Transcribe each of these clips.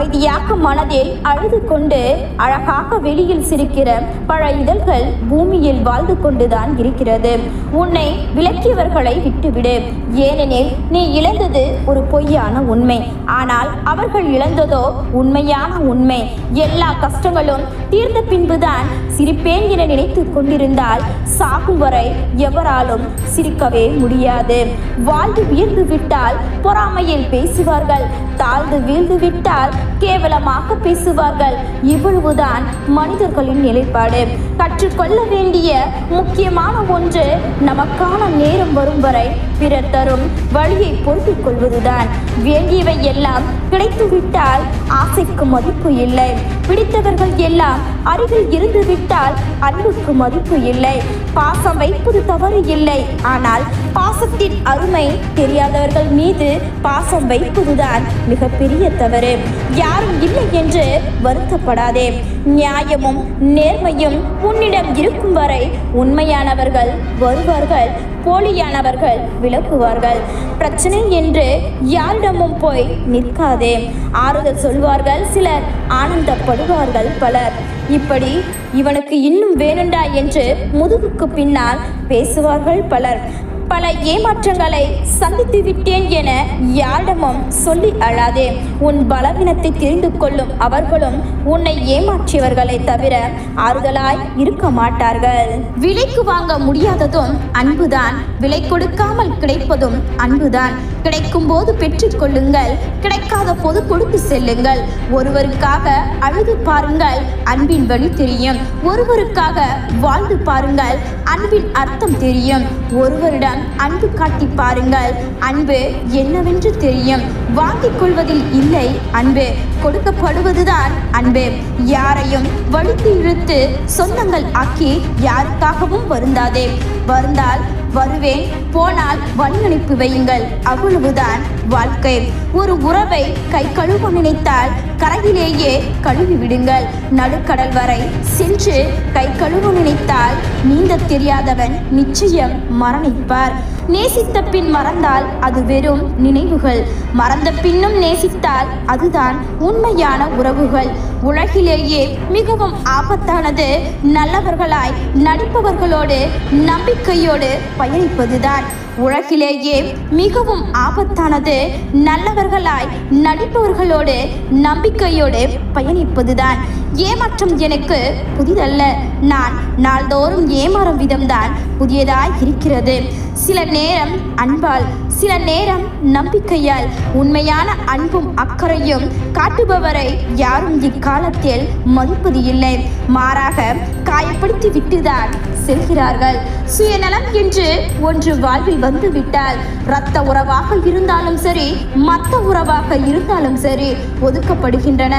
அமைதியாக மனதில் அழுது கொண்டு அழகாக வெளியில் சிரிக்கிற பல இதழ்கள் பூமியில் வாழ்ந்து கொண்டுதான் இருக்கிறது. உன்னை விளக்கியவர்களை விட்டுவிடு. ஏனெனில் நீ இழந்தது ஒரு பொய்யான உண்மை. ஆனால் அவர்கள் இழந்ததோ உண்மையான உண்மை. எல்லா கஷ்டங்களும் தீர்ந்த பின்புதான் சிரிப்பேன் என நினைத்து கொண்டிருந்தால் சாகும் வரை எவராலும் சிரிக்கவே முடியாது. வாழ்ந்து உயர்ந்து விட்டால் பொறாமையில் பேசுவார்கள். தாழ்ந்து வீழ்ந்து விட்டால் கேவலமாக பேசுவார்கள். இவ்வளவுதான் மனிதர்களின் நிலைப்பாடு. கற்றுக்கொள்ள வேண்டிய முக்கியமான ஒன்று நமக்கான நேரம் வரும் வரை பிறர் தரும் வழியை பொறுத்துக் கொள்வதுதான். வேண்டியவை எல்லாம் கிடைத்துவிட்டால் ஆசைக்கு மதிப்பு இல்லை. பிடித்தவர்கள் எல்லாம் அருகில் இருந்து விட்டால் அன்புக்கு மதிப்பு இல்லை. பாசம் வைப்பது தவறு இல்லை. ஆனால் பாசத்தின் அருமை தெரியாதவர்கள் மீது பாசம் வைப்பதுதான் மிகப்பெரிய தவறு. யாரும் இல்லை என்று வருத்தப்படாதே. நியாயமும் நேர்மையும் உன்னிடம் இருக்கும் வரை உண்மையானவர்கள் வருவார்கள் போலியானவர்கள் விளக்குவார்கள். பிரச்சனை என்று யாரிடமும் போய் நிற்காதே. ஆறுதல் சொல்வார்கள் சிலர் ஆனந்தப்படுவார்கள் பலர். இப்படி இவனுக்கு இன்னும் வேணுண்டா என்று முதுகுக்கு பின்னால் பேசுவார்கள் பலர். பல ஏமாற்றங்களை சந்தித்து விட்டேன் என யாரிடமும் சொல்லி அழாதே. உன் பலவீனத்தை தெரிந்து கொள்ளும் அவர்களும் உன்னை ஏமாற்றியவர்களை தவிர ஆறுதலாய் இருக்க மாட்டார்கள். விலைக்கு வாங்க முடியாததும் அன்புதான். விலை கொடுக்காமல் கிடைப்பதும் அன்புதான். கிடைக்கும் போது பெற்றுக்கொள்ளுங்கள் கிடைக்காத போது கொடுத்து செல்லுங்கள். ஒருவருக்காக அழுது பாருங்கள் அன்பின் வழி தெரியும். ஒருவருக்காக வாழ்ந்து பாருங்கள் அன்பின் அர்த்தம் தெரியும். ஒருவரிடம் அன்பு காட்டி பாருங்கள் அன்பு என்னவென்று தெரியும். வாங்கிக் கொள்வதில் இல்லை அன்பு. கொடுக்கப்படுவதுதான். அன்பு யாரையும் வழுத்து இழுத்து சொந்தங்கள் ஆக்கி யாருக்காகவும் வருந்தாதே. வருந்தால் வருவேன் போனால் வழி வையுங்கள். அவ்வளவுதான் வாழ்க்கை. ஒரு உறவை கை கழுவ நினைத்தால் கரையிலேயே கழுவி விடுங்கள். நடுக்கடல் வரை சென்று கை கழுவ நினைத்தால் நீந்த தெரியாதவன் நிச்சயம் மரணிப்பார். நேசித்த பின் மறந்தால் அது வெறும் நினைவுகள். மறந்த பின்னும் நேசித்தால் அதுதான் உண்மையான உறவுகள். உலகிலேயே மிகவும் ஆபத்தானது. நல்லவர்களாய் நடிப்பவர்களோடு நம்பிக்கையோடு பயணிப்பதுதான். உலகிலேயே மிகவும் ஆபத்தானது. நல்லவர்களாய் நடிப்பவர்களோடு நம்பிக்கையோடு பயணிப்பதுதான். ஏமாற்றம் எனக்கு புதிதல்ல. நான் நாள்தோறும் ஏமாறும் விதம்தான் புதியதாய் இருக்கிறது. சில நேரம் அன்பால் சில நேரம் நம்பிக்கையால் உண்மையான அன்பும் அக்கறையும் காட்டுபவரை யாரும் இக்காலத்தில் மதிப்பது இல்லை. மாறாக காயப்படுத்தி விட்டுதான் செல்கிறார்கள். சுயநலம் என்று ஒன்று வாழ்வில் வந்துவிட்டால் இரத்த உறவாக இருந்தாலும் சரி மத்த உறவாக இருந்தாலும் சரி ஒதுக்கப்படுகின்றன.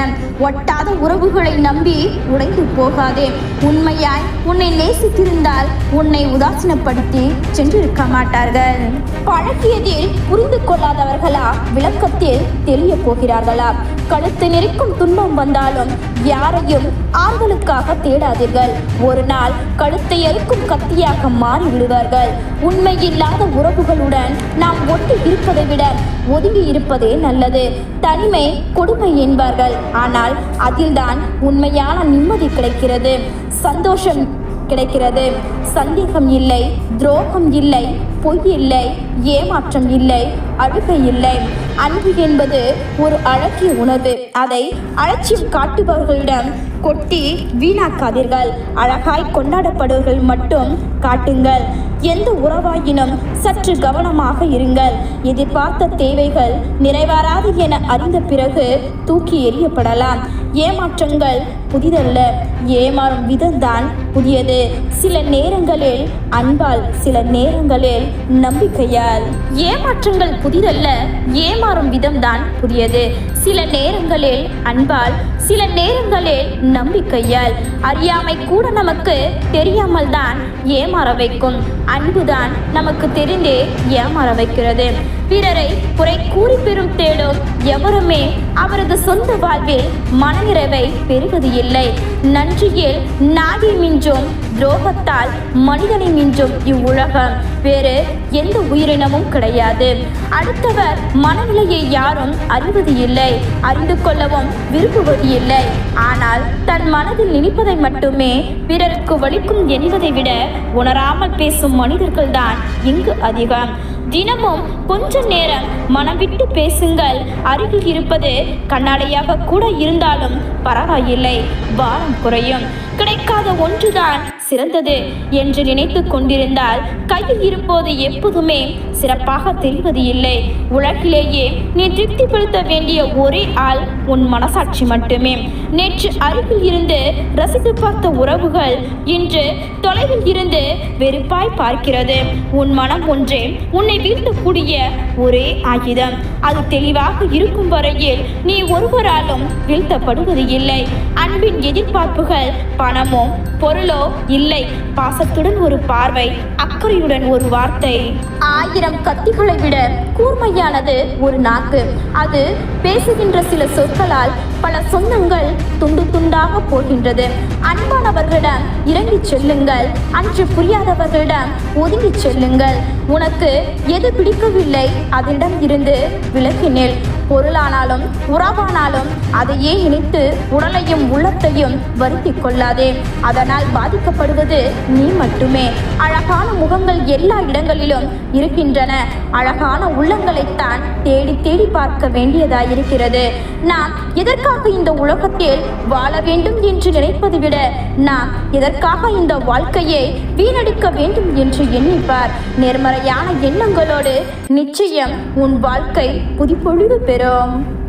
ஒட்டாத உறவுகளை நம்பி உடைந்து போகாதே. உண்மையாய் உன்னை நேசித்திருந்தால் உன்னை உதாசீனப்படுத்தி சென்றிருக்க மாட்டார்கள். பழகியதில் புரிந்து கொள்ளாதவர்களா? விளக்கத்தில் தெரிய போகிறார்களா? கழுத்து நெரிக்கும் துன்பம் வந்தாலும் யாரையும் ஆறுதலுக்காக தேடாதீர்கள். ஒரு நாள் கழுத்தை எரிக்கும் கத்தியாக மாறிவிடுவார்கள். உண்மையில்லாத உறவுகளுடன் நாம் ஒட்டி இருப்பதை விட ஒதுங்கி இருப்பதே நல்லது. தனிமை கொடுமை என்பார்கள். ஆனால் அதில்தான் உண்மையான நிம்மதி கிடைக்கிறது. சந்தோஷம் கிடைக்கிறது. சந்தேகம் இல்லை துரோகம் இல்லை பொய் இல்லை ஏமாற்றம் இல்லை அழுகை இல்லை. அன்பு என்பது ஒரு அழகிய உணவு. அதை அலட்சியம் காட்டுபவர்களிடம் கொட்டி வீணாக்காதீர்கள். அழகாய் கொண்டாடப்படுவர்கள் மட்டும் காட்டுங்கள். எந்த உறவாயினும் சற்று கவனமாக இருங்கள். எதிர்பார்த்த தேவைகள் நிறைவேறாது என அறிந்த பிறகு தூக்கி எறியப்படலாம். ஏமாற்றங்கள் புதிதல்ல. ஏமாறும் விதம்தான் புதியது. சில நேரங்களில் அன்பால் சில நேரங்களில் நம்பிக்கையால். ஏமாற்றங்கள் புதிதல்ல ஏமாறும் விதம்தான் புதியது. சில நேரங்களில் அன்பால் சில நேரங்களில் நம்பிக்கையால். அறியாமை கூட நமக்கு தெரியாமல் தான் ஏமாற வைக்கும். அன்புதான் நமக்கு தெரிந்தே ஏமாற வைக்கிறது. பிறரை குறை கூறி பெறும் தேடும் எவருமே அவரது சொந்த வாழ்வில் மனநிறைவை பெறுவது இல்லை நன்றியில் நாகை மிஞ்சும் துரோகத்தால் மனிதனை மிஞ்சும் இவ்வுலகம். வேறு எந்த உயிரினமும் கிடையாது. அடுத்தவர் மனநிலையை யாரும் அறிவது இல்லை. அறிந்து கொள்ளவும் விரும்புவது இல்லை. ஆனால் தன் மனதில் நினைப்பதை மட்டுமே பிறருக்கு வலிக்கும் என்பதை விட உணராமல் பேசும் மனிதர்கள்தான் இங்கு அதிகம். தினமும் கொஞ்ச நேரம் மனம் விட்டு பேசுங்கள். அருகில் இருப்பது கண்ணாடியாக கூட இருந்தாலும் பரவாயில்லை. பாரம் குறையும். கிடைக்காத ஒன்றுதான் சிறந்தது என்று நினைத்து கொண்டிருந்தால் கையில் இருப்பது எப்போதுமே சிறப்பாக தெரிவது இல்லை. உலகிலேயே நீ திருப்திப்படுத்த வேண்டிய ஒரே ஆள் உன் மனசாட்சி மட்டுமே. நேற்று அருகில் இருந்து ரசித்து பார்த்த உறவுகள் இன்று தொலைவில் இருந்து வெறுப்பாய் பார்க்கிறது. உன் மனம் ஒன்றே உன்னை வீழ்த்தக்கூடிய ஒரே ஆயுதம். அது தெளிவாக இருக்கும் வரையில் நீ ஒருவராலும் வீழ்த்தப்படுவது இல்லை. அன்பின் எதிர்பார்ப்புகள் பணமோ பொருளோ இல்லை இல்லை. பாசத்துடன் ஒரு பார்வை அக்கறையுடன் ஒரு வார்த்தை. ஆயிரம் கத்திகளை விட கூர்மையானது ஒரு நாக்கு. அது பேசுகின்ற சில சொற்களால் பல சொந்தங்கள் துண்டு துண்டாக போகின்றது. அன்பானவர்களிடம் இறங்கிச் செல்லுங்கள். அன்று புரியாதவர்களிடம் ஒதுங்கிச் செல்லுங்கள். உனக்கு எது பிடிக்கவில்லை அதனிடம் இருந்து விலகினேல் பொருளானாலும் உறவானாலும் அதையே இணைத்து உடலையும் உள்ளத்தையும் வருத்திக் கொள்ளாதே. அதனால் பாதிக்கப்படுவது நீ மட்டுமே. அழகான முகங்கள் எல்லா இடங்களிலும் இருக்கின்றன. அழகான உள்ளங்களைத்தான் தேடி தேடி பார்க்க வேண்டியதாயிருக்கிறது. நாம் எதற்காக இந்த உலகத்தில் வாழ வேண்டும் என்று நினைப்பதை விட நாம் எதற்காக இந்த வாழ்க்கையை வீணடிக்க வேண்டும் என்று எண்ணிப்பார். நேர்மறையான எண்ணங்களோடு நிச்சயம் உன் வாழ்க்கை புதுப்பொழிவு பெறும்.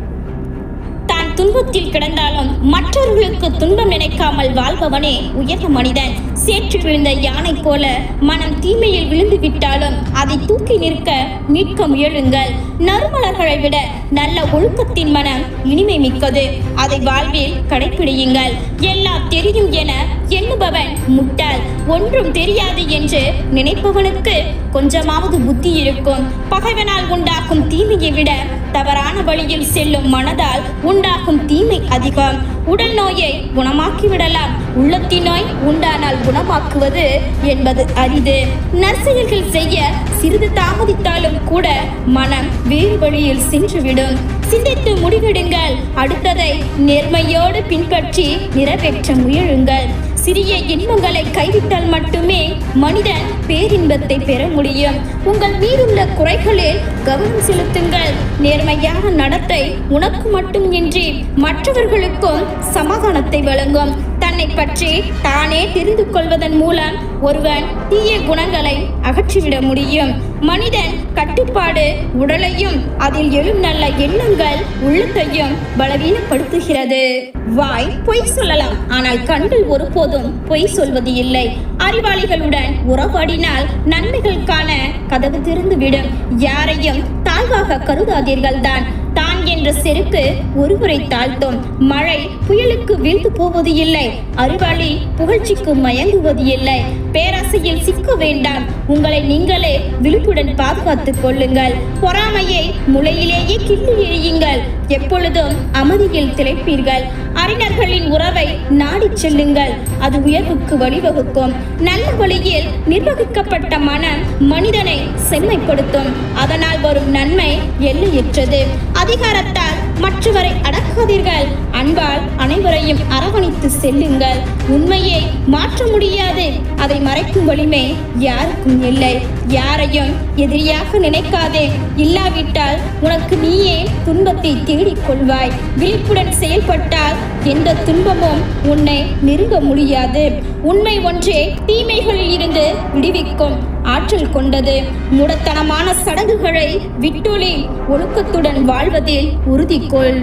தான் துன்பத்தில் கிடந்தாலும் மற்றவர்களுக்கு துன்பம் நினைக்காமல் வாழ்பவனே உயர்ந்த மனிதன். சேற்று விழுந்த யானை போல மனம் தீமையில் விழுந்து விட்டாலும் அதை தூக்கி நிற்க மீட்க முயலுங்கள். நறுமலர்களை விட நல்ல ஒழுக்கத்தின் மனம் இனிமை மிக்கது. அதை வாழ்வில் கடைப்பிடியுங்கள். எல்லாம் தெரியும் என எண்ணுபவன் முட்டாள். ஒன்றும் தெரியாது என்று நினைப்பவனுக்கு கொஞ்சமாவது புத்தி இருக்கும். பகைவனால் உண்டாக்கும் தீமையை விட தவறான வழியில் செல்லும் மனதால் உண்டாகும் தீமை அதிகம். உடல் நோயை குணமாக்கி விடலாம் உள்ளத்தின் நோய் உண்டானால் குணமாக்குவது என்பது அரிது. நற்செயல்கள் செய்ய சிறிது தாமதித்தாலும் கூட மனம் வேறு வழியில் சென்றுவிடும். சிந்தித்து முடிவெடுங்கள். அடுத்ததை நேர்மையோடு பின்பற்றி நிறைவேற்ற முயலுங்கள். சிறிய இன்பங்களை கைவிட்டால் மட்டுமே மனிதன் பேரின்பத்தை பெற முடியும். உங்கள் மீதுள்ள குறைகளில் கவனம் செலுத்துங்கள். நேர்மையான நடத்தை உனக்கு மட்டும் இன்றி மற்றவர்களுக்கும் சமாதானத்தை வழங்கும். தன்னை பற்றி தானே தெரிந்து கொள்வதன் மூலம் ஒருவன் தீய குணங்களை அகற்றிவிட முடியும். மனிதன் கட்டுப்பாடு உடலையும் அதில் எழும் நல்ல எண்ணங்கள் உள்ளத்தையும் பலவீனப்படுத்துகிறது. வாய் பொய் சொல்லலாம் ஆனால் கண்கள் ஒருபோதும் பொய் சொல்வது இல்லை. அறிவாளிகளுடன் உறவாடினால் நன்மைகளுக்கான கதவு திறந்துவிடும். யாரையும் தாழ்வாக கருதாதீர்கள் தான் என்ற செருக்கு ஒருவரை தாழ்த்தும். மழை புயலுக்கு வீழ்ந்து போவது இல்லை. அறிவாளி புகழ்ச்சிக்கு மயங்குவது இல்லை. பேராசையில் சிக்க வேண்டாம். உங்களை நீங்களே விழிப்புடன் பாதுகாத்துக் கொள்ளுங்கள். பொறாமையை முளையிலேயே கிள்ளி எறியுங்கள். எப்பொழுதும் அமைதியில் திளைப்பீர்கள். அறிஞர்களின் உறவை நாடிச் செல்லுங்கள். அது உயர்வுக்கு வழிவகுக்கும். நல்ல வழியில் நிர்வகிக்கப்பட்ட மனம் மனிதனை செம்மைப்படுத்தும். அதனால் வரும் நன்மை எல்லையற்றது. அதிகாரத்தால் மற்றவரை அடக்காதீர்கள். அன்பால் அனைவரையும் அரவணைத்து செல்லுங்கள். உண்மையை மாற்ற முடியாது. அதை மறைக்கும் வலிமை யாருக்கும் இல்லை. யாரையும் எதிரியாக நினைக்காதே. இல்லாவிட்டால் உனக்கு நீயே துன்பத்தை தேடிக் கொள்வாய். விழிப்புடன் செயல்பட்டால் எந்த துன்பமும் உன்னை நெருங்க முடியாது. உண்மை ஒன்றே தீமைகளில் இருந்து விடுவிக்கும் ஆற்றல் கொண்டது. முடத்தனமான சடங்குகளை விட்டொளி ஒழுக்கத்துடன் வாழ்வதில் உறுதிக்கொள்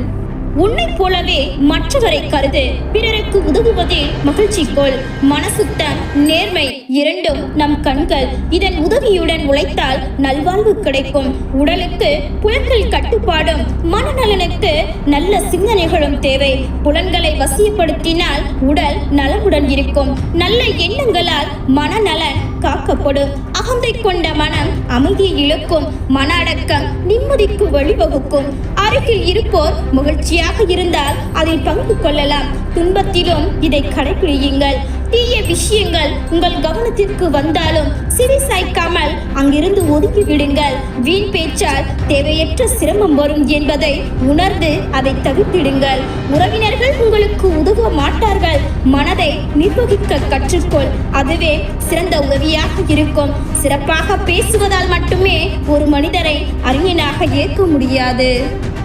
உன்னை போலவே மற்றவரை கருது. பிறருக்கு உதவுவதே மகிழ்ச்சி கொள் மனசுத்தம் நேர்மை இரண்டும் நம் கண்கள். இதன் உதவியுடன் உழைத்தால் நல்வாழ்வு கிடைக்கும். உடலுக்கு புலன்கள் கட்டுப்பாடும். மனநலனுக்கு நல்ல சிந்தனைகளும் தேவை. புலன்களை வசியப்படுத்தினால் உடல் நலமுடன் இருக்கும். நல்ல எண்ணங்களால் மனநலன் காக்கப்படும். அகந்தை கொண்ட மனம் அமைதியை இழுக்கும். மன அடக்கம் நிம்மதிக்கு வழிவகுக்கும். அருகில் இருப்போர் மகிழ்ச்சியாக இருந்தால் அதில் பங்கு கொள்ளலாம். துன்பத்திலும் இதை கடைபிடியுங்கள் தீய விஷயங்கள் உங்கள் கவனத்திற்கு வந்தாலும் சிறி சாய்க்காமல் அங்கிருந்து ஒதுக்கி விடுங்கள். வீண் பேச்சால் தேவையற்ற சிரமம் வரும் என்பதை உணர்ந்து அதை தவிர்த்திடுங்கள். உறவினர்கள் உங்களுக்கு உதவ மாட்டார்கள். மனதை நிர்வகிக்க கற்றுக்கொள். அதுவே சிறந்த உதவியாக இருக்கும். சிறப்பாக பேசுவதால் மட்டுமே ஒரு மனிதரை அறிஞனாக ஏற்க முடியாது.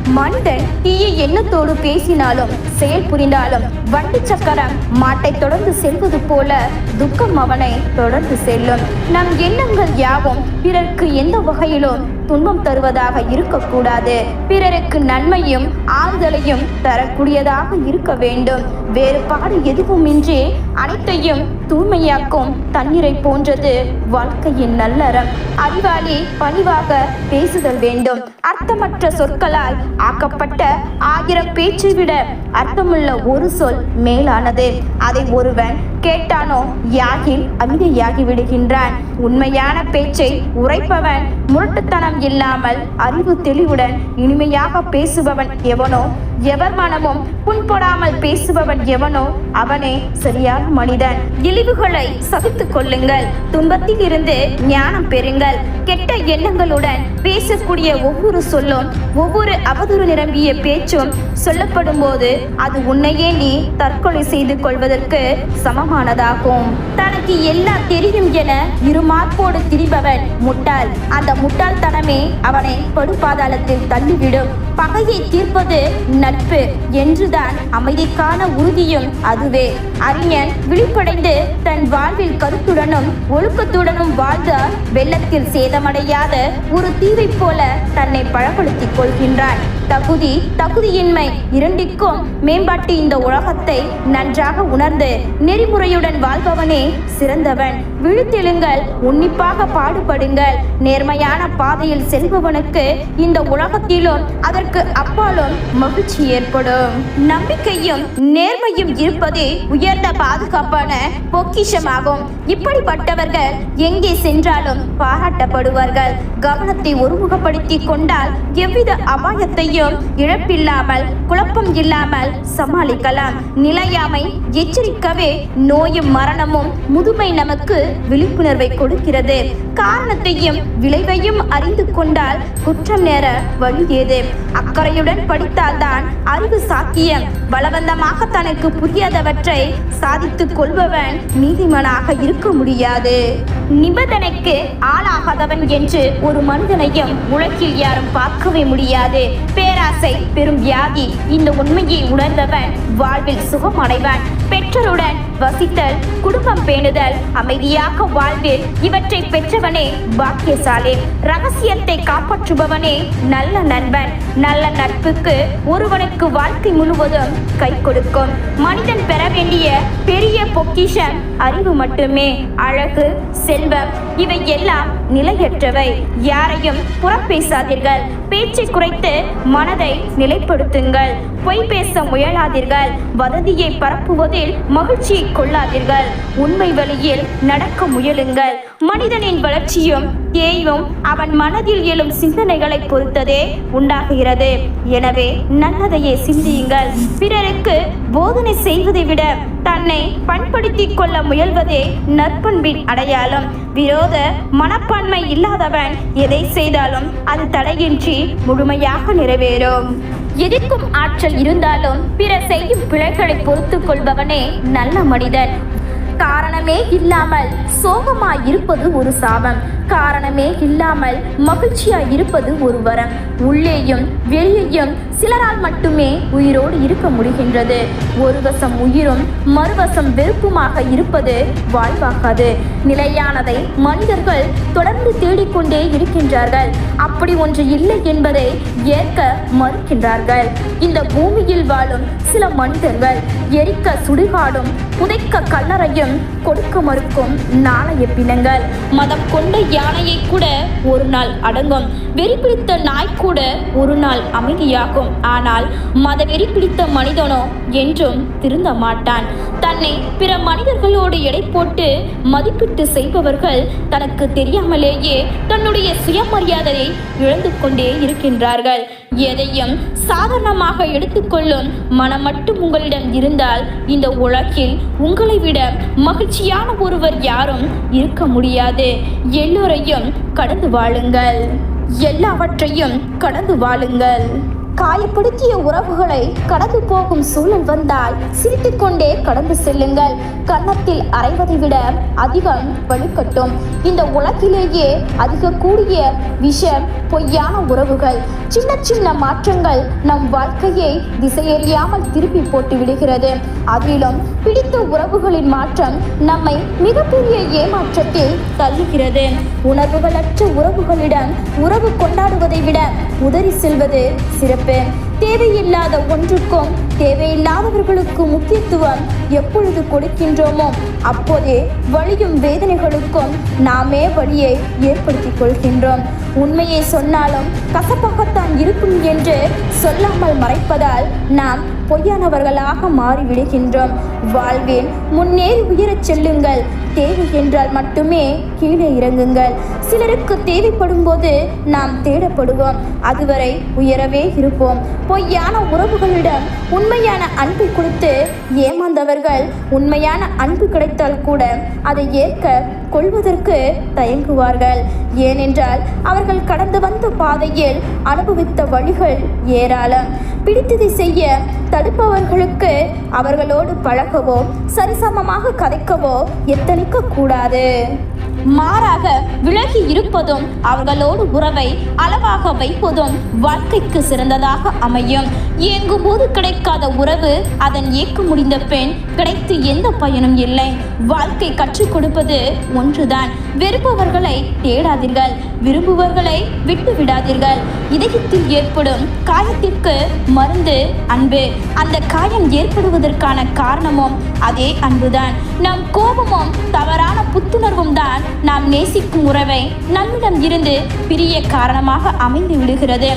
மனிதன் தீய எண்ணத்தோடு பேசினாலும் செயல் புரிந்தாலும் வண்டி சக்கரம் மாட்டை தொடர்ந்து செல்வது போல துக்கம் அவனை தொடர்ந்து செல்லும். நம் எண்ணங்கள் யாவும் பிறர்க்கு எந்த வகையிலும் துன்பம் தருவதாக இருக்கக்கூடாது. பிறருக்கு நன்மையும் ஆறுதலையும் தரக்கூடியதாக இருக்க வேண்டும். வேறுபாடு எதுவுமின்றி அனைத்தையும் தூய்மையாக்கும் தண்ணீரை போன்றது வாழ்க்கையின் நல்லறம். அறிவாளி பணிவாக பேசுதல் வேண்டும். அர்த்தமற்ற சொற்களால் ஆக்கப்பட்ட ஆயிரம் பேச்சை விட அர்த்தமுள்ள ஒரு சொல் மேலானது. அதை ஒருவன் கேட்டானோ? யாகில் அமைதியாகி விடுகின்றான். உண்மையான பேச்சை உரைப்பவன் முரட்டுத்தனம் இல்லாமல் அறிவு தெளிவுடன் இனிமையாக பேசுபவன் எவனோ? எவர் மனமும் புண்படாமல் பேசுபவன் எவனோ அவனே சரியான மனிதன். இழிவுகளை சகித்துக் கொள்ளுங்கள். துன்பத்தில் இருந்து ஞானம் பெறுங்கள். கெட்ட எண்ணங்களுடன் பேசக்கூடிய ஒவ்வொரு சொல்லும் ஒவ்வொரு அவதூறு நிரம்பிய பேச்சும் சொல்லப்படும் போது அது உன்னையே நீ தற்கொலை செய்து கொள்வதற்கு சமமானதாகும். தனக்கு எல்லாம் தெரியும் என இருமார்போடு திரிபவன் முட்டாள். அந்த முட்டாள்தனமே அவனை படுபாதாளத்தில் தள்ளிவிடும். பகையை தீர்ப்பது நட்பு என்றுதான் அமைதிக்கான உறுதியும் அதுவே. அறிஞன் விழிப்படைந்து தன் வாழ்வில் கருத்துடனும் ஒழுக்கத்துடனும் வாழ்ந்த வெள்ளத்தில் சேதமடையாத ஒரு தீவைப் போல தன்னை பழப்படுத்திக் கொள்கின்றான். தகுதி தகுதியின்மை இரண்டிற்கும் மேம்பாட்டு இந்த உலகத்தை நன்றாக உணர்ந்து நெறிமுறையுடன் வாழ்பவனே சிறந்தவன். விழுத்தெழுங்கள் உன்னிப்பாக பாடுபடுங்கள். நேர்மையான பாதையில் செல்பவனுக்கு இந்த உலகத்திலும் அதற்கு அப்பாலும் மகிழ்ச்சி ஏற்படும். நம்பிக்கையும் நேர்மையும் இருப்பதே உயர்ந்த பாதுகாப்பான பொக்கிஷமாகும். இப்படிப்பட்டவர்கள் எங்கே சென்றாலும் பாராட்டப்படுவார்கள். கவனத்தை ஒருமுகப்படுத்திக் கொண்டால் எவ்வித அபாயத்தையும் இழப்பில்லாமல் குழப்பம் இல்லாமல் சமாளிக்கலாம். நிலையாமை எச்சரிக்கவே நோயும் மரணமும் முதுமை நமக்கு விழிப்புணர்வை கொடுக்கிறது. காரணத்தையும் விளைவையும் அறிந்து கொண்டால் குற்றம் நேர வழி ஏது? அக்கறையுடன் படித்தால்தான் அறிவு சாத்தியம். பலவந்தமாக தனக்கு புரியாதவற்றை சாதித்துக் கொள்பவன் நீதிமனாக இருக்க முடியாது. நிபந்தனைக்கு ஆளாகாதவன் என்று ஒரு மனிதனையும் உலகில் யாரும் பார்க்கவே முடியாது. பேராசை பெரும் வியாதி இந்த உண்மையை உணர்ந்தவன் வாழ்வில் சுகம் அடைவான் பெற்றோருடன் வசித்தல் குடும்பம் பேணுதல் அமைதியாக வாழ்வில் இவற்றை பெற்றவன் பாக்கியசாலி ரகசியத்தை காப்பாற்றுபவனே நல்ல நண்பன். நல்ல நட்புக்கு ஒருவனுக்கு வாழ்க்கை முழுவதும் கை கொடுக்கும். மனிதன் பெற வேண்டிய பெரிய பொக்கிஷம் அறிவு மட்டுமே. அழகு செல்வம் இவை எல்லாம் நிலையற்றவை. யாரையும் புறப்பேசாதீர்கள். பேச்சை குறைத்து மனதை நிலைப்படுத்துங்கள். பொய் பேச முயலாதீர்கள். வதந்தியை பரப்புவதில் மகிழ்ச்சியை கொள்ளாதீர்கள். உண்மை வழியில் நடக்க முயலுங்கள். மனிதனின் வளர்ச்சியும் தேயும் அவன் மனதில் எழும் சிந்தனைகளை பொறுத்ததே உண்டாகுகிறது. எனவே நல்லதையே சிந்தியுங்கள். பிறருக்கு போதனை செய்வதை விட தன்னை பண்படுத்திக் கொள்ள முயல்வதே நற்பண்பின் அடையாளம். விரோத மனப்பான்மை இல்லாதவன் எதை செய்தாலும் அது தடையின்றி முழுமையாக நிறைவேறும். எதிர்க்கும் ஆற்றல் இருந்தாலும் பிறர் செய்யும் பிழைகளை பொறுத்துக் கொள்பவனே நல்ல மனிதன் காரணமே இல்லாமல் சோகமாய் இருப்பது ஒரு சாபம். காரணமே இல்லாமல் மகிழ்ச்சியாய் இருப்பது ஒரு வரம். உள்ளேயும் வெளியேயும் சிலரால் மட்டுமே உயிரோடு இருக்க முடிகின்றது. ஒரு வசம் உயிரும் மறுவசம் வெறுப்புமாக இருப்பது வாழ்வாகாது. நிலையானதை மனிதர்கள் தொடர்ந்து தேடிக்கொண்டே இருக்கின்றார்கள். அப்படி ஒன்று இல்லை என்பதை ஏற்க மறுக்கின்றார்கள். இந்த பூமியில் வாழும் சில மனிதர்கள் எரிக்க சுடுகாடும் புதைக்க கல்லறையும் கொடுக்க மறுக்கும் நாணய பிணங்கள். மதம் கொண்ட யானையை கூட ஒரு நாள் அடங்கும். வெறி பிடித்த நாய் கூட ஒரு நாள் அமைதியாகும். ஆனால் மத வெறி பிடித்த மனிதனோ என்றும் திருந்த மாட்டான். தன்னை பிற மனிதர்களோடு எடை போட்டு மதிப்பிட்டு செய்பவர்கள் தனக்கு தெரியாமலேயே தன்னுடைய சுயமரியாதையை இழந்து கொண்டே இருக்கின்றார்கள். எதையும் சாதாரணமாக எடுத்துக்கொள்ளும் மனம் மட்டும் உங்களிடம் இருந்தால் இந்த உலகில் உங்களை விட மகிழ்ச்சியான ஒருவர் யாரும் இருக்க முடியாது. எல்லோரையும் கடந்து வாழுங்கள். எல்லாவற்றையும் கடந்து வாழுங்கள். காயப்படுத்திய உறவுகளை கடந்து போகும் சூழல் வந்தால் சிரித்துக்கொண்டே கடந்து செல்லுங்கள். கன்னத்தில் அரைவதை விட அதிகம் வலுக்கட்டும். இந்த உலகிலேயே அதிக கூடிய விஷம் பொய்யான உறவுகள். சின்ன சின்ன மாற்றங்கள் நம் வாழ்க்கையை திசையறியாமல் திருப்பி போட்டு விடுகிறது. அதிலும் பிடித்த உறவுகளின் மாற்றம் நம்மை மிகப்பெரிய ஏமாற்றத்தில் தள்ளுகிறது. உணர்வுகளற்ற உறவுகளிடம் உறவு கொண்டாடுவதை விட உதறி செல்வது சிறப்பு. தேவையில்லாத ஒன்றுக்கும் தேவையில்லாதவர்களுக்கு முக்கியத்துவம் எப்பொழுது கொடுக்கின்றோமோ அப்போதே வழியும் வேதனைகளுக்கும் நாமே வழியை ஏற்படுத்திக் கொள்கின்றோம். உண்மையை சொன்னாலும் கசப்பாகத்தான் இருக்கும் என்று சொல்லாமல் மறைப்பதால் நாம் பொய்யானவர்களாக மாறிவிடுகின்றோம். வாழ்வில் முன்னேறி உயரச் செல்லுங்கள். தேவை என்றால் மட்டுமே கீழே இறங்குங்கள். சிலருக்கு தேவைப்படும் போது நாம் தேடப்படுவோம். அதுவரை உயரவே இருப்போம். பொய்யான உறவுகளிடம் உண்மையான அன்பை கொடுத்து ஏமாந்தவர்கள் உண்மையான அன்பு கிடைத்தால் கூட அதை ஏற்க கொள்வதற்கு தயங்குவார்கள். ஏனென்றால் அவர்கள் கடந்து வந்த பாதையில் அனுபவித்த வழிகள் ஏராளம். பிடித்ததை செய்ய தடுப்பவர்களுக்கு அவர்களோடு பழகவோ சரிசமமாக கதைக்கவோ எத்தனிக்க கூடாது. மாறாக விலகி இருப்பதும் அவர்களோடு உறவை அளவாக வைப்பதும் வாழ்க்கைக்கு சிறந்ததாக அமையும். இயங்கும் போது கிடைக்காத உறவு அதன் இயக்க முடிந்த பெண் கிடைத்து எந்த பயனும் இல்லை. வாழ்க்கை கற்றுக் கொடுப்பது ஒன்றுதான். வெறுப்பவர்களை தேடாதீர்கள். விரும்புவர்களை விட்டு விடாதீர்கள் இதயத்தில் ஏற்படும் காயத்திற்கு மருந்து அன்பு. அந்த காயம் ஏற்படுவதற்கான காரணமும் அதே அன்புதான். நம் கோபமும் தவறான புத்துணர்வும் தான் நாம் நேசிக்கும் உறவை நம்மிடம் இருந்து பிரிய காரணமாக அமைந்து விடுகிறது.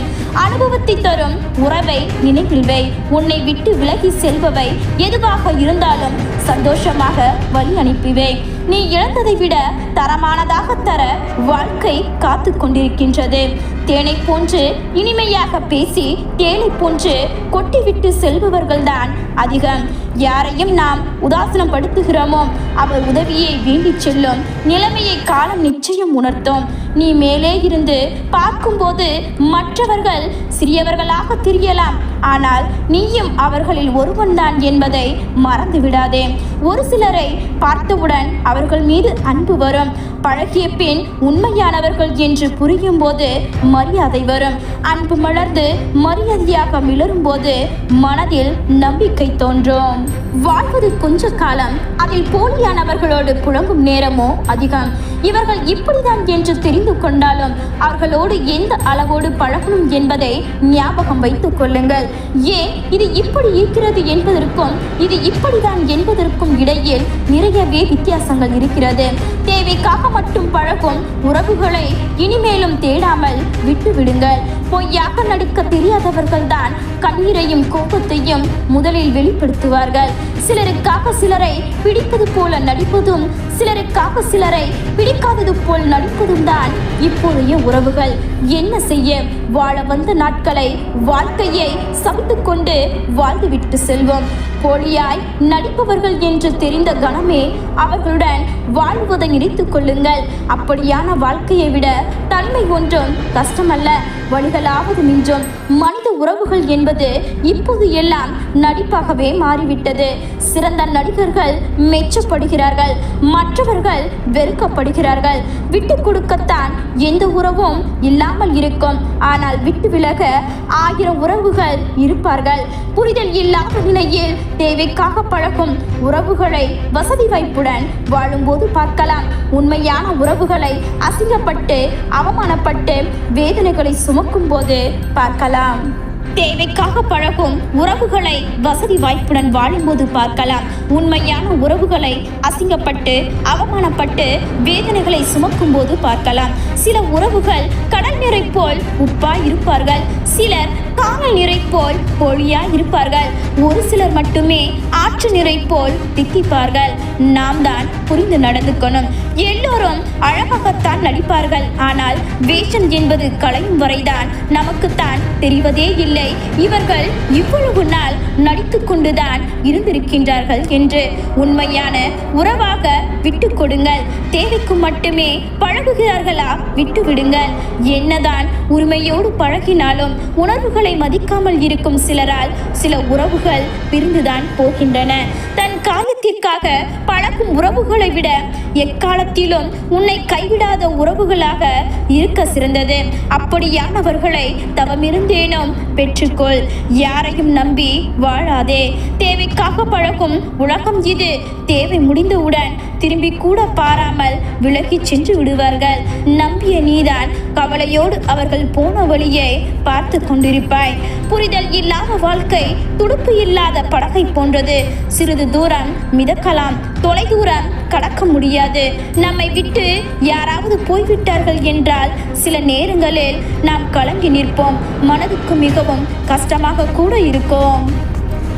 அனுபவத்தை தரும் உறவை நினைவில் வை. உன்னை விட்டு விலகி செல்பவை எதுவாக இருந்தாலும் சந்தோஷமாக வழி அனுப்பிவேன் நீ இழந்ததை விட தரமானதாக தர வாழ்க்கை காத்து கொண்டிருக்கின்றது. தேனை போன்று இனிமையாக பேசி தேனை போன்று கொட்டிவிட்டு செல்பவர்கள்தான் அதிகம். யாரையும் நாம் உதாசனம் படுத்துகிறோமோ அவர் உதவியை வேண்டிச் செல்லும் நிலைமையை காலம் நிச்சயம் உணர்த்தும். நீ மேலே இருந்து பார்க்கும்போது மற்றவர்கள் சிறியவர்களாக தெரியலாம். ஆனால் நீயும் அவர்களில் ஒருவன்தான் என்பதை மறந்து விடாதே. ஒரு சிலரை பார்த்தவுடன் அவர்கள் மீது அன்பு வரும். பழகிய பின் உண்மையானவர்கள் என்று புரியும் போது மரியாதை வரும். அன்பு மலர்ந்து மரியாதையாக மிளரும் போது மனதில் நம்பிக்கை தோன்றும். வாழ்வது கொஞ்ச காலம் அதில் போலியானவர்களோடு புழங்கும் நேரமோ அதிகம். இவர்கள் இப்படிதான் என்று தெரிந்து கொண்டாலும் அவர்களோடு எந்த அளவோடு பழகணும் என்பதை ஞாபகம் வைத்துக் கொள்ளுங்கள். ஏன்? இது இப்படி இருக்கிறது என்பதற்கும் இது இப்படிதான் என்பதற்கும் இடையில் நிறையவே வித்தியாசங்கள் இருக்கிறது. தேவைக்காக மட்டும் பழகும் உறவுகளை இனிமேலும் தேடாமல் விட்டுவிடுங்கள். பொய்யாக நடிக்க தெரியாதவர்கள் தான் கண்ணீரையும் கோபத்தையும் முதலில் வெளிப்படுத்துவார்கள். சிலருக்காக சிலரை பிடிப்பது போல நடிப்பதும் சிலருக்காக சிலரை பிடிக்காதது போல் நடிப்பதும் தான் இப்போதைய உறவுகள். என்ன செய்ய? வாழ வந்த நாட்களை வாழ்க்கையை சமைத்துக் கொண்டு வாழ்ந்துவிட்டு செல்வோம். போலியாய் நடிப்பவர்கள் என்று தெரிந்த கணமே அவர்களுடன் வாழ்வதை நினைத்துக் கொள்ளுங்கள். அப்படியான வாழ்க்கையை விட தன்மை ஒன்றும் கஷ்டமல்ல. வழிகளாவது மிஞ்சும். மனித உறவுகள் என்பது இப்போது எல்லாம் நடிப்பாகவே மாறிவிட்டது. சிறந்த நடிகர்கள் மெச்சப்படுகிறார்கள். மற்றவர்கள் வெறுக்கப்படுகிறார்கள். விட்டு கொடுக்கத்தான் எந்த உறவும் இல்லாமல் இருக்கும். ஆனால் விட்டு விலக ஆயிரம் உறவுகள் இருப்பார்கள். புரிதல் இல்லாத நிலையில் தேவைக்காக பழகும் உறவுகளை வசதி வாய்ப்புடன் வாழும்போது பார்க்கலாம். உண்மையான உறவுகளை அசிங்கப்பட்டு அவமானப்பட்டு வேதனைகளை சுமக்கும் போது பார்க்கலாம். தேவைக்காக பழகும் உறவுகளை வசதி வாய்ப்புடன் வாழும்போது பார்க்கலாம். உண்மையான உறவுகளை அசிங்கப்பட்டு அவமானப்பட்டு வேதனைகளை சுமக்கும் போது பார்க்கலாம். சில உறவுகள் கடல் நீரை போல் உப்பா இருப்பார்கள். சிலர் காணல் நீரை போல் பொழியா இருப்பார்கள். ஒரு சிலர் மட்டுமே ஆற்று நீரை போல் தித்திப்பார்கள். நாம் தான் புரிந்து நடந்துக்கணும். எல்லோரும் அழகாகத்தான் நடிப்பார்கள். ஆனால் வேஷம் என்பது கலையும் வரைதான். நமக்குத்தான் தெரிவதே இல்லை. இவர்கள் இவ்வளவு நாள் நடித்து கொண்டுதான் இருந்திருக்கின்றார்கள் என்று உண்மையான உறவாக விட்டு கொடுங்கள். தேவைக்கு மட்டுமே பழகுகிறார்களா விட்டு விடுங்கள் என்னதான் உரிமையோடு பழகினாலும் உணர்வுகளை மதிக்காமல் இருக்கும் சிலரால் சில உறவுகள் பிரிந்துதான் போகின்றன. தன் காயத்திற்காக பழகும் உறவுகளை விட எக்காலத்திலும் உன்னை கைவிடாத உறவுகளாக இருக்க சிறந்தது. அப்படியானவர்களை தவமிருந்தேனும் பெற்றுக்கொள். யாரையும் நம்பி வாழாதே. தேவைக்காக பழகும் உலகம் இது. தேவை முடிந்தவுடன் திரும்பி கூட பாராமல் விலகிச் சென்று விடுவார்கள். நம்பிய நீதான் கவலையோடு அவர்கள் போன வழியை பார்த்து கொண்டிருப்பாய். புரிதல் இல்லாத வாழ்க்கை துடுப்பு இல்லாத படகை போன்றது. சிறிது தூரம் மிதக்கலாம் தொலை தூரம் கடக்க முடியாது. நம்மை விட்டு யாராவது போய்விட்டார்கள் என்றால் சில நேரங்களில் நாம் கலங்கி நிற்போம். மனதுக்கு மிகவும் கஷ்டமாக கூட இருக்கும்.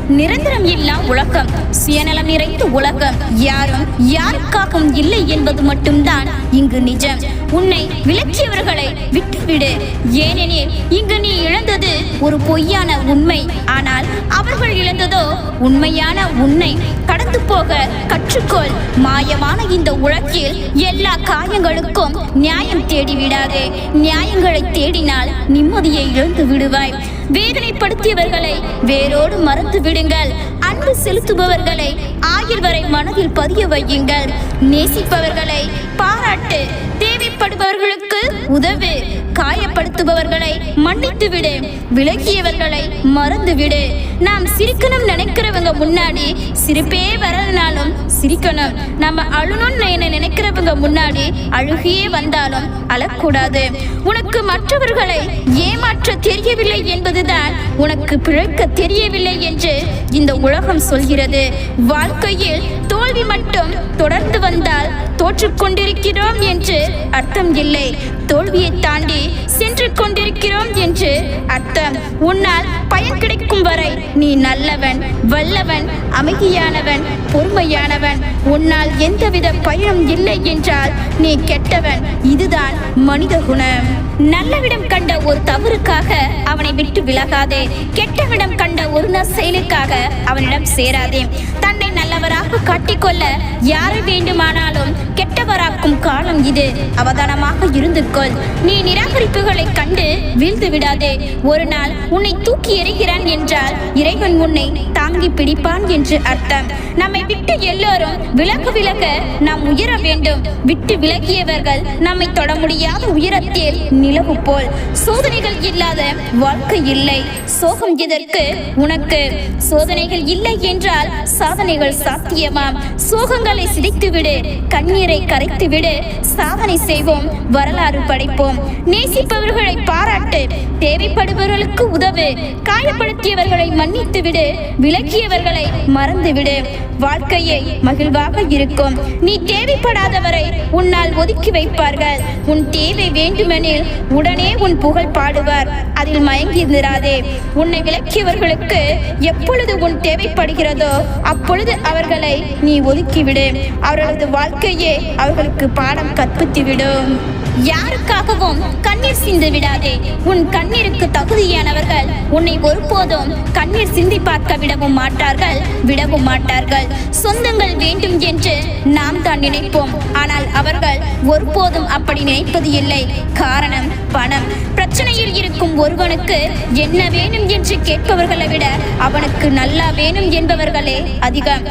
நிரந்தரம் இல்லா உலகம். சுயநலம் நிறைந்த உலகம். யாரும் யாருக்காகவும் இல்லை என்பது மட்டும்தான் இங்கு நிஜம். உன்னை விளக்கியவர்களை விட்டுவிடு. ஏனெனில் இங்கு நீ இழந்தது ஒரு பொய்யான உண்மை. ஆனால் அவர்கள் இழந்ததோ உண்மையான உன்னை. கடந்து போக கற்றுக்கொள். மாயமான இந்த உலகில் எல்லா காயங்களுக்கும் நியாயம் தேடி விடாதே நியாயங்களை தேடினால் நிம்மதியை இழந்து விடுவாய் வேதனைப்படுத்தியவர்களை வேரோடு மறந்து விடுங்கள். அன்பு செலுத்துபவர்களை ஆயுள் வரை மனதில் பதிய வையுங்கள். நேசிப்பவர்களை பாராட்டு தேவைப்படுபவர்களுக்கு உதவு. காயப்படுத்துபவர்களை மன்னித்து விடு விலகியவர்களை மறந்து விடு நாம் சிரிக்கணும் நினைக்கிறவங்க முன்னாடி சிரிப்பே வரலனாலும் சிரிக்கணும். நம்ம அழுணும்னு என்ன நினைக்கிறவங்க முன்னாடி அழுகியே வந்தாலும் அழக்கூடாது. உனக்கு மற்றவர்களை ஏமாற்ற தெரியவில்லை என்பதுதான் உனக்கு பிழைக்க தெரியவில்லை என்று இந்த உலகம் சொல்கிறது. வாழ்க்கையில் தோல்வி மட்டும் தொடர்ந்து வந்தால் தோற்றுக்கொண்டிருக்கிறோம் என்று அர்த்தம் இல்லை. தோல்வியை தாண்டி சென்று கொண்டிருக்கிறோம் என்று அர்த்தம். உன்னால் பயன் கிடைக்கும் வரை நீ நல்லவன் வல்லவன் அமைதியானவன் பொறுமையானவன். உன்னால் எந்தவித பயனும் இல்லை என்றால் நீ கெட்டவன். இதுதான் மனித குணம். நல்லவிடம் கண்ட ஒரு தவறுக்காக அவனை விட்டு விலகாதே. கெட்டவிடம் கண்ட ஒரு நற் செயலுக்காக அவனிடம் சேராதே. தன்னை நல்லவராக காட்டிக்கொள்ள யாரை வேண்டுமானாலும் கெட்டவராக்கும் காலம் இது. அவதானமாக இருந்து கொள் நீ நிராகரிப்புகளை கண்டு வீழ்ந்து விடாதே. ஒரு நாள் உன்னை தூக்கி எறிகிறான் என்றால் இறைவன் உன்னை தாங்கி பிடிப்பான் என்று அர்த்தம். நம்மை விட்டு எல்லோரும் விலக விலக நாம் உயர வேண்டும். விட்டு விலகியவர்கள் நம்மை தொட முடியாத உயரத்தில் நிலவு போல் சோதனைகள் இல்லாத வாழ்க்கை இல்லை. சோகம் எதற்கு? உனக்கு சோதனைகள் இல்லை என்றால் சாதனைகள் சாத்தியமாம். சோகங்களை சிதைத்துவிடு. கண்ணீரை கரைத்துவிடு. சாதனை செய்வோம். வரலாறு படைப்போம். நேசிப்பவர்களை பாராட்டு. தேவைப்படுபவர்களுக்கு உதவு. காயப்படுத்தியவர்களை மன்னித்து விடு விலக்கியவர்களை மறந்துவிடு. வாழ்க்கையை மகிழ்வாக இருக்கும். நீ தேவைப்படாதவரை உன்னால் ஒதுக்கி வைப்பார்கள். உன் தேவை வேண்டுமெனில் உடனே உன் புகழ் பாடுவார். அதில் மயங்கி நிராதே உன்னை விலக்கியவர்களுக்கு எப்பொழுது உன் தேவைப்படுகிறதோ அப்பொழுது அவர் அவர்களை நீ ஒதுக்கிவிடு. அவர்களது வாழ்க்கையே அவர்களுக்கு பாடம் கற்பித்துவிடும். யாருக்காகவும் கண்ணீர் சிந்து விடாதே. உன் கண்ணீருக்கு தகுதியானவர்கள் உன்னை ஒருபோதும் கண்ணீர் சிந்தி பார்க்க விடவும் மாட்டார்கள் விடவும் மாட்டார்கள். சொந்தங்கள் வேண்டும் என்று நாம் தான் நினைப்போம். ஆனால் அவர்கள் ஒருபோதும் அப்படி நினைப்பது இல்லை. காரணம் பணம். பிரச்சனையில் இருக்கும் ஒருவனுக்கு என்ன வேணும் என்று கேட்பவர்களை விட அவனுக்கு நல்லா வேணும் என்பவர்களே அதிகம்.